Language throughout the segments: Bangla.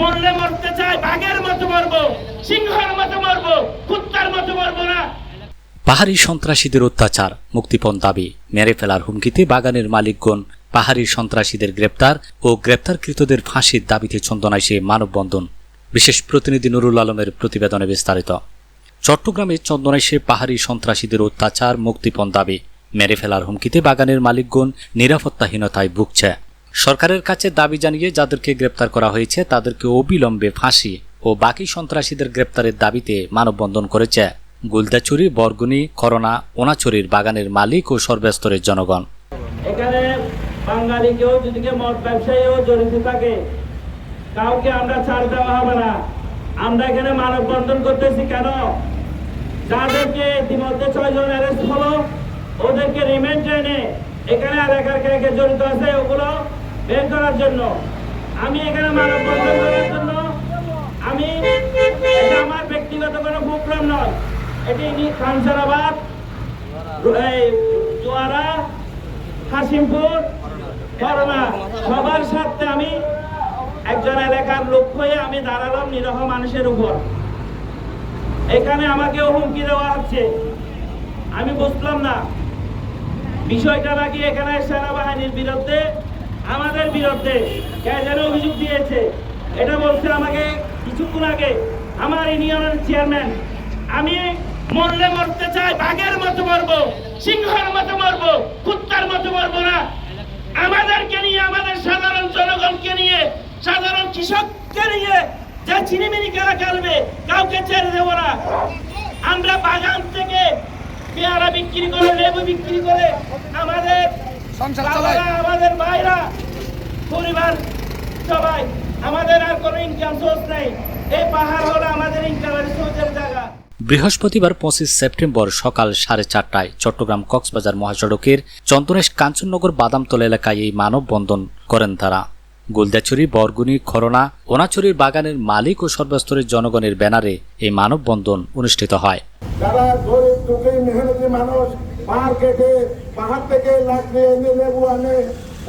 মরলে মরতে চাই, বাঘের মতো মরবো, সিংহের মতো মরবো, কুত্তার মতো মরবো না। পাহাড়ি সন্ত্রাসীদের অত্যাচার, মুক্তিপণ দাবি, মেরে ফেলার হুমকিতে বাগানের মালিকগণ পাহাড়ি সন্ত্রাসীদের গ্রেপ্তার ও গ্রেপ্তারকৃতদের ফাঁসির দাবিতে চন্দনায় সে মানববন্ধন। বিশেষ প্রতিনিধি নুরুল আলমের প্রতিবেদনে বিস্তারিত। চট্টগ্রামে চন্দনাইশে পাহাড়ি সন্ত্রাসীদের অত্যাচার, মুক্তিপণ দাবি, মেরে ফেলার হুমকিতে বাগানের মালিকগণ নিরাপত্তাহীনতায় ভুগছে। সরকারের কাছে দাবি জানিয়ে যাদেরকে গ্রেপ্তার করা হয়েছে, তাদেরকে অবিলম্বে ফাঁসি ও বাকি সন্ত্রাসীদের গ্রেপ্তারের দাবিতে মানববন্ধন করেছে। গুলদাচুরি, বরগুনি করোনা ওনাচুরির বাগানের মালিক ও সর্বস্তরের জনগণ। এখানে বাঙালি কেউ যদি মদ জড়িত থাকে, কাউকে আমরা ছাড় দেওয়া হবে না। আমরা এখানে মানববন্ধন করতেছি কেন? যাদেরকে ইতিমধ্যে অ্যারেস্ট হলো, ওদেরকে রিমান্ড এনে এখানে আর কে জড়িত আছে, ওগুলো বের করার জন্য। আমি এখানে মানববন্ধন করার জন্য। আমি এটা আমার ব্যক্তিগত কোনো প্রোগ্রাম নয়। এটি খানসারাবাদ জোয়ারা, হাসিমপুর করোনা সবার সাথে আমি একজন এলাকার লোক হয়ে আমি দাঁড়ালাম নিরহ মানুষের উপর। এখানে আমাকে হুমকি দেওয়া হচ্ছে। আমি বুঝলাম না। বিষয়টা নাকি এখানে সেনাবাহিনীর বিরুদ্ধে আমাদের বিরুদ্ধে কে যেন অভিযোগ দিয়েছে, এটা বলছে আমাকে কিছুক্ষণ আগে আমার ইউনিয়নের চেয়ারম্যান। আমি মরলে মরতে চাই, বাঘের মতো মরবো, সিংহের মতো মরবো, কুত্তার মতো মরবো না। আমাদেরকে নিয়ে, আমাদের সাধারণ জনগণকে নিয়ে, সাধারণ কৃষককে নিয়ে যা চিনিমিনি খেলা খেলবে, কাউকে ছেড়ে দেবো না। আমরা বাগান থেকে পেয়ারা বিক্রি করে, লেবু বিক্রি করে আমাদের বাবারা, আমাদের ভাইরা পরিবার সবাই আমাদের আর কোনো ইনকাম সোর্স নেই। এই পাহাড় হলো আমাদের ইনকামের সোর্সের জায়গা। বৃহস্পতিবার পঁচিশ সেপ্টেম্বর সকাল সাড়ে চারটায় চট্টগ্রাম কক্সবাজার মহাসড়কের চন্দনেশ কাঞ্চননগর বাদামতল এলাকায় এই মানববন্ধন করেন তারা। গুলদাচুরি বরগুনি খরনা ওনাচুরির বাগানের মালিক ও সর্বস্তরের জনগণের ব্যানারে এই মানববন্ধন অনুষ্ঠিত হয়। যারা গরিব দুঃখী মেহনতি মানুষ পাহাড় কেটে পাহাড় থেকে লাকড়ি এনে লেবু আনে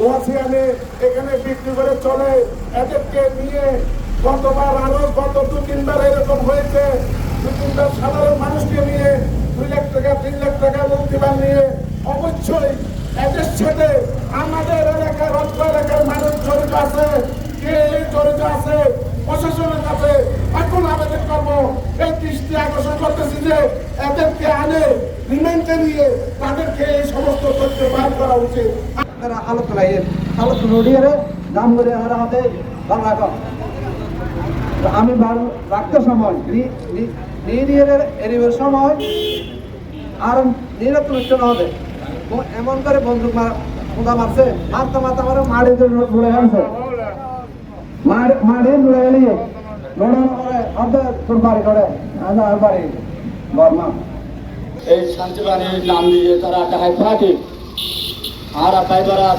ওয়াসি আনে, এখানে বিক্রি করে চলে। এদেরকে নিয়ে গতবার আরও গত দু তিনবার এরকম হয়েছে। দু তিনবার সাধারণ মানুষকে নিয়ে দুই লাখ টাকা, তিন লাখ টাকা মুক্তিবান নিয়ে অবশ্যই এদের সাথে আমাদের এলাকার অল্প এলাকার মানুষ জড়িত আছে। কে জড়িত আছে প্রশাসনের কাছে এখন আবেদন করব এই দৃষ্টি আকর্ষণ করতেছি যে এদেরকে আনে রিমান্ডে নিয়ে তাদেরকে এই সমস্ত তথ্য বার করা উচিত। আমি রাখতে সময় সময় আর অনুষ্ঠান হবে। এমন করে বন্দুক মার খোদা মারছে। মারতে মারতে আমার মাড়ি ঘুরে গেছে মাড়ি ঘুরে গেলি অর্ধে তোর বাড়ি করে। বাড়ি বর্মা। এই শান্তিবাণীর নাম দিয়ে তারা ডাহাই আর তাই তারা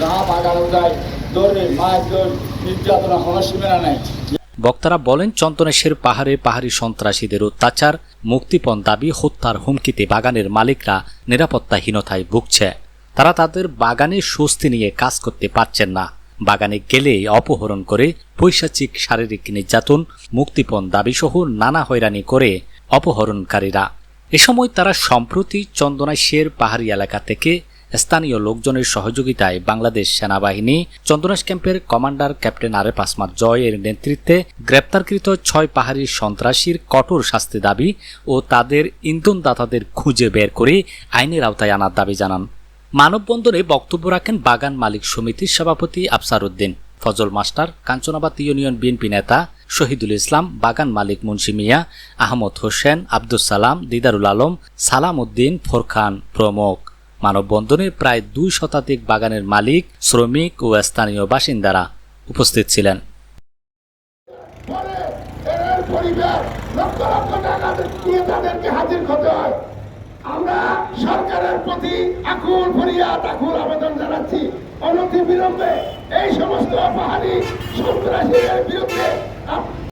যাহা বাগানো যায়, দৌড়ে মায়ের নির্যাতনা হনসীমেরা নাই। বক্তারা বলেন চন্দনেশের পাহাড়ে পাহাড়ি সন্ত্রাসীদের অত্যাচার, মুক্তিপণ দাবি, হত্যার হুমকিতে বাগানের মালিকরা নিরাপত্তাহীনতায় ভুগছে। তারা তাদের বাগানে স্বস্তি নিয়ে কাজ করতে পারছেন না। বাগানে গেলে অপহরণ করে পৈশাচিক শারীরিক নির্যাতন, মুক্তিপণ দাবিসহ নানা হয়রানি করে অপহরণকারীরা। এ সময় তারা সম্প্রতি চন্দনাইশের পাহাড়ি এলাকা থেকে স্থানীয় লোকজনের সহযোগিতায় বাংলাদেশ সেনাবাহিনী চন্দনাশ ক্যাম্পের কমান্ডার ক্যাপ্টেন আরেফ আসমাদ জয় এর নেতৃত্বে গ্রেপ্তারকৃত ছয় পাহাড়ি সন্ত্রাসীর কঠোর শাস্তি দাবি ও তাদের ইন্ধনদাতাদের খুঁজে বের করে আইনের আওতায় আনার দাবি জানান। মানববন্ধনে বক্তব্য রাখেন বাগান মালিক সমিতির সভাপতি Afsar Uddin Fazal master, Kanchanabad union BNP নেতা শহীদুল ইসলাম, বাগান মালিক মুন্সি মিয়া, আহমদ হোসেন আব্দুল সালাম, দিদারুল আলম সালাম উদ্দিন ফোরখান প্রমুখ। মানববন্ধনে প্রায় দুই শতাধিক বাগানের মালিক, শ্রমিক ও স্থানীয় বাসিন্দারা উপস্থিত ছিলেন। আমরা সরকারের প্রতি আকুল ফরিয়াদ, আকুল আবেদন জানাচ্ছি। অনতি বিলম্বে এই সমস্ত পাহাড়ি সন্ত্রাসীদের বিরুদ্ধে 啊